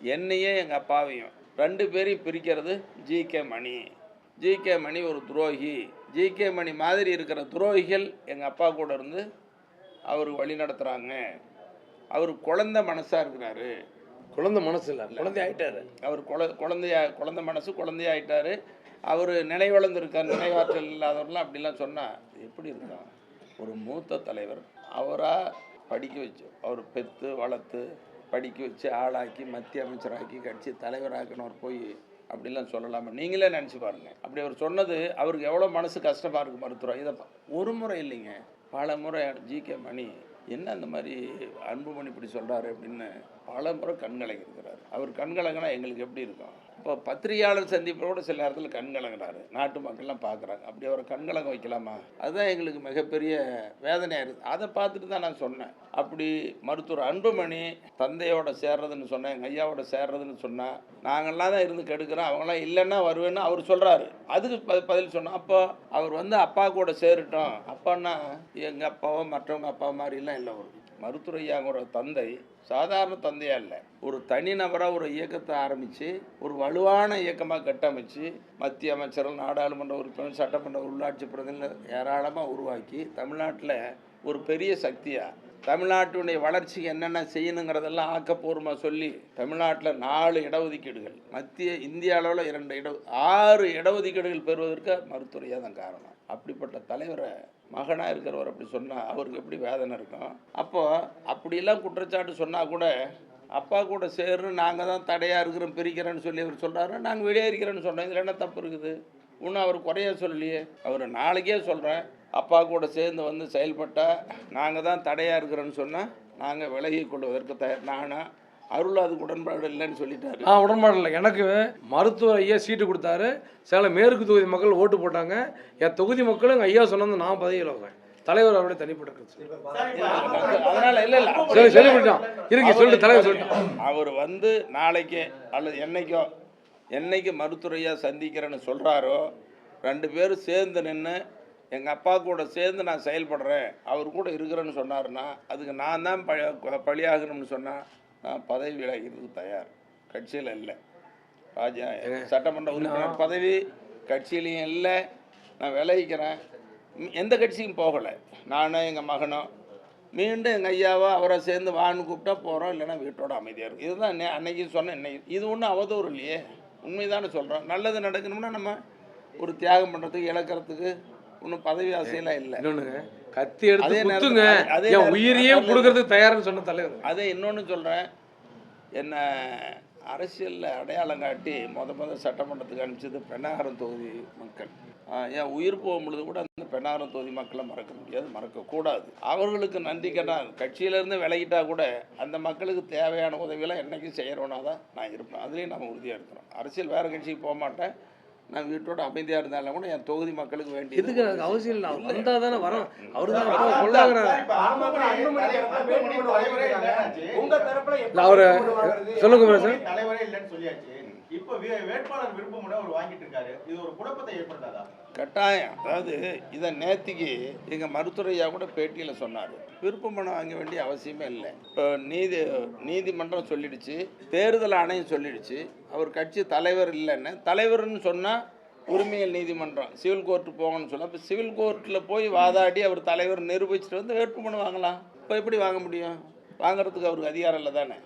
என்னையே எங்கள் அப்பாவையும் ரெண்டு பேரையும் பிரிக்கிறது G K Mani. G K Mani ஒரு துரோகி. ஜி கே மணி மாதிரி இருக்கிற துரோகிகள் எங்கள் அப்பா கூட இருந்து அவர் வழி நடத்துகிறாங்க அவர் குழந்தை மனசாக இருக்கிறாரு. குழந்தை மனசு இல்லை குழந்தை ஆயிட்டாரு. அவர் குழ குழந்தையா குழந்தை மனசு குழந்தையாயிட்டாரு அவர் நினைவிழந்திருக்கார் நினைவாற்றல் இல்லாதவரெலாம் அப்படிலாம் சொன்னால் எப்படி இருக்கான் ஒரு மூத்த தலைவர் அவராக படிக்க வச்சு அவர் பெற்று வளர்த்து படிக்க வச்சு ஆளாக்கி மத்திய அமைச்சராக்கி கட்சி தலைவராக்கினவர் போய் அப்படிலாம் சொல்லலாமா? நீங்களே நினச்சி பாருங்க. அப்படி அவர் சொன்னது அவருக்கு எவ்வளோ மனசு கஷ்டமாக இருக்குது மருத்துவம் இதை ஒரு முறை இல்லைங்க. பல முறை ஜி. கே. மணி என்ன அந்த மாதிரி அன்புமணி இப்படி சொல்கிறாரு அப்படின்னு பல முறை கண்கலங்கிருக்கிறார் அவர் கண்கலங்கினா எங்களுக்கு எப்படி இருக்கும்? இப்போ பத்திரிகையாளர் சந்திப்போட சில நேரத்தில் கண்கலங்குறாரு நாட்டு மக்கள்லாம் பார்க்குறாங்க அப்படி ஒரு கண்கலங்க வைக்கலாமா? அதுதான் எங்களுக்கு மிகப்பெரிய வேதனையாக இருக்குது அதை பார்த்துட்டு தான் நான் சொன்னேன். அப்படி மருத்துவர் அன்புமணி தந்தையோட சேர்றதுன்னு சொன்னேன் எங்கள் ஐயாவோட சேர்றதுன்னு சொன்னால் நாங்கள்லாம் தான் இருந்து கெடுக்கிறோம் அவங்களாம் இல்லைன்னா வருவேன்னு அவர் சொல்கிறாரு அதுக்கு ப- பதில் சொன்னோம் அப்போ அவர் வந்து அப்பா கூட சேரட்டும். அப்பான்னா எங்கள் அப்பாவோ மற்றவங்க அப்பா மாதிரிலாம் இல்லை ஒரு மருத்துவரையாங்கிற தந்தை சாதாரண தந்தையா இல்லை. ஒரு தனிநபராக ஒரு இயக்கத்தை ஆரம்பித்து ஒரு வலுவான இயக்கமாக கட்டமைச்சு மத்திய அமைச்சர்கள் நாடாளுமன்ற உறுப்பினர் சட்டமன்ற உள்ளாட்சி பிரதிநிதிகள் ஏராளமாக உருவாக்கி தமிழ்நாட்டில் ஒரு பெரிய சக்தியாக தமிழ்நாட்டுடைய வளர்ச்சிக்கு என்னென்ன செய்யணுங்கிறதெல்லாம் ஆக்கப்பூர்வமாக சொல்லி தமிழ்நாட்டில் நாலு இடஒதுக்கீடுகள் மத்திய இந்திய அளவில் இரண்டு இட ஆறு இடஒதுக்கீடுகள் பெறுவதற்கு மருத்துவரையாக தான் காரணம். அப்படிப்பட்ட தலைவரை மகனாக இருக்கிறவர் அப்படி சொன்னால் அவருக்கு எப்படி வேதனை இருக்கும்? அப்போது அப்படிலாம் குற்றச்சாட்டு சொன்னால் கூட அப்பா கூட சேர்ந்து நாங்கள் தான் தடையாக இருக்கிறோம் பிரிக்கிறேன்னு சொல்லி அவர் சொல்கிறாரு நாங்கள் வெளியேறிக்கிறேன்னு சொன்னோம். இதில் என்ன தப்பு இருக்குது? இன்னும் அவர் குறைய சொல்லலையே. அவர் நாளைக்கே சொல்கிறேன் அப்பா கூட சேர்ந்து வந்து செயல்பட்டால் நாங்கள் தான் தடையாக இருக்கிறோன்னு சொன்னால் நாங்கள் விலகி கொள்வதற்கு தயார். நானாக அருள் அதுக்கு உடன்பாடு இல்லைன்னு சொல்லிட்டாரு. நான் உடன்பாடு இல்லை. எனக்கு மருத்துவர் ஐயா சீட்டு கொடுத்தாரு. சேலம் மேற்கு தொகுதி மக்கள் ஓட்டு போட்டாங்க. என் தொகுதி மக்களும் எங்கள் ஐயா சொன்னது நான் பதவியில் இருக்கேன் தலைவர் அவருடைய தனிப்பட்ட அதனால இல்லை இல்லை. சரி சொல்லிவிட்டான் இருங்க சொல்லிட்டு தலைவர் சொல்லிட்டான். அவர் வந்து நாளைக்கே அல்லது என்னைக்கோ என்னைக்கு மருத்துவரையாக சந்திக்கிறேன்னு சொல்கிறாரோ ரெண்டு பேரும் சேர்ந்து நின்று எங்கள் அப்பா கூட சேர்ந்து நான் செயல்படுறேன். அவர் கூட இருக்கிறேன்னு சொன்னாருன்னா அதுக்கு நான் தான் ப பழியாகணும்னு சொன்னால் நான் பதவி விலகிறதுக்கு தயார். கட்சியில் இல்லை. ராஜா சட்டமன்ற உறுப்பினர் பதவி கட்சியிலையும் இல்லை. நான் விலகிக்கிறேன். ம், எந்த கட்சிக்கும் போகலை. நானும் எங்கள் மகனும். மீண்டும் எங்கள் ஐயாவா அவரை சேர்ந்து வான்னு கூப்பிட்டா போகிறோம் இல்லைன்னா வீட்டோட அமைதியாக இருக்கும். இதுதான் அன்னைக்கு சொன்னேன் இன்னைக்கு இது ஒன்றும் அவதூறு இல்லையே. உண்மைதானே சொல்கிறோம் நல்லது நடக்கணும்னா நம்ம ஒரு தியாகம் பண்ணுறதுக்கு இழக்கிறதுக்கு ஒன்றும் பதவி ஆசையெல்லாம் இல்லை. இன்னொன்னுங்க கத்தி எடுத்து குத்துங்க. என் உயிரையே கொடுக்கறதுக்கு தயார்னு சொன்ன தலைவர். அதே இன்னொன்று சொல்கிறேன் என்ன அரசியலில் அடையாளம் காட்டி முத முத சட்டமன்றத்துக்கு அனுப்பிச்சது பெண்ணாகரம் தொகுதி மக்கள். என் உயிர் போகும் பொழுது கூட அந்த பெண்ணாகரம் தொகுதி மக்களை மறக்க முடியாது மறக்கக்கூடாது அவர்களுக்கு நன்றி கேட்டால் கட்சியிலேருந்து விலகிட்டா கூட அந்த மக்களுக்கு தேவையான உதவிகளை என்றைக்கும் செய்கிறோன்னா தான் நான் இருப்பேன். அதுலேயும் நம்ம உறுதியாக இருக்கிறோம் அரசியல் வேறு கட்சிக்கு போக மாட்டேன். நான் வீட்டோட அமைதியாக இருந்தாலும் கூட என் தொகுதி மக்களுக்கு வேண்டியது எதுக்கு எனக்கு அவசியம் இல்லை? அவர் வந்தால் தானே வரோம் அவரு தான் இல்ல, அவரு சொல்லுங்க பிரதர். இப்போ இல்லைன்னு வேட்பாளர் விருப்பம் அவர் வாங்கிட்டு இருக்காரு இது ஒரு குழப்பத்தை ஏற்படுத்தாதா? கட்டாயம். அதாவது இதை நேத்திக்கு எங்கள் மருத்துவரையா கூட பேட்டியில் சொன்னார். விருப்பமனம் வாங்க வேண்டிய அவசியமே இல்லை. இப்போ நீதி நீதிமன்றம் சொல்லிடுச்சு தேர்தல் ஆணையம் சொல்லிடுச்சு அவர் கட்சி தலைவர் இல்லைன்னு. தலைவர்னு சொன்னால் உரிமையல் நீதிமன்றம் சிவில் கோர்ட்டு போகணும்னு சொன்னால் இப்போ சிவில் கோர்ட்டில் போய் வாதாடி அவர் தலைவர் நிரூபிச்சுட்டு வந்து வேட்புமனு வாங்கலாம். இப்போ எப்படி வாங்க முடியும்? வாங்குறதுக்கு அவருக்கு அதிகாரம் இல்லை தானே